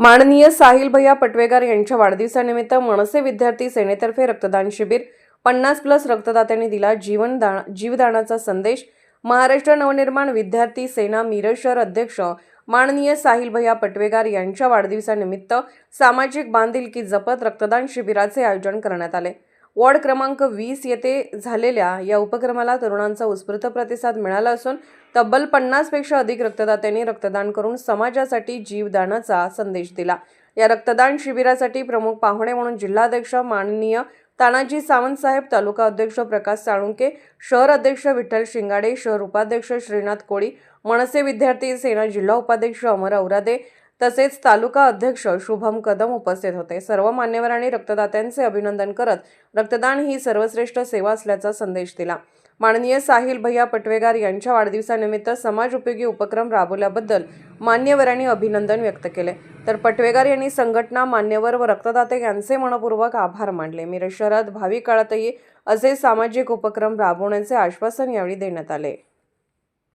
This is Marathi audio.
माननीय साहिल भैया पटवेगार यांच्या वाढदिवसानिमित्त मनसे विद्यार्थी सेनेतर्फे रक्तदान शिबिर पन्नास प्लस रक्तदात्यांनी दिला जीवनदान जीवदानाचा संदेश महाराष्ट्र नवनिर्माण विद्यार्थी सेना मिरज शहर अध्यक्ष माननीय साहिल भैया पटवेगार यांच्या वाढदिवसानिमित्त सामाजिक बांधिलकी जपत रक्तदान शिबिराचे आयोजन करण्यात आले. वॉर्ड क्रमांक वीस येथे झालेल्या या उपक्रमाला तरुणांचा उत्स्फूर्त प्रतिसाद मिळाला असून तब्बल पन्नासपेक्षा अधिक रक्तदात्यांनी रक्तदान करून समाजासाठी जीवदानाचा संदेश दिला. या रक्तदान शिबिरासाठी प्रमुख पाहुणे म्हणून जिल्हाध्यक्ष माननीय तानाजी सावंतसाहेब तालुका अध्यक्ष प्रकाश साळुंके शहर अध्यक्ष विठ्ठल शिंगाडे शहर उपाध्यक्ष श्रीनाथ कोळी मनसे विद्यार्थी सेना जिल्हा उपाध्यक्ष अमर औरादे तसेच तालुका अध्यक्ष शुभम कदम उपस्थित होते. सर्व मान्यवरांनी रक्तदात्यांचे अभिनंदन करत रक्तदान ही सर्वश्रेष्ठ सेवा असल्याचा संदेश दिला. माननीय साहिल भैया पटवेगार यांच्या वाढदिवसानिमित्त समाज उपयोगी उपक्रम राबवल्याबद्दल मान्यवरांनी अभिनंदन व्यक्त केले. तर पटवेगार यांनी संघटना मान्यवर व रक्तदाते यांचे मनपूर्वक आभार मानले. मिरज शहरात भावी काळातही असे सामाजिक उपक्रम राबवण्याचे आश्वासन यावेळी देण्यात आले.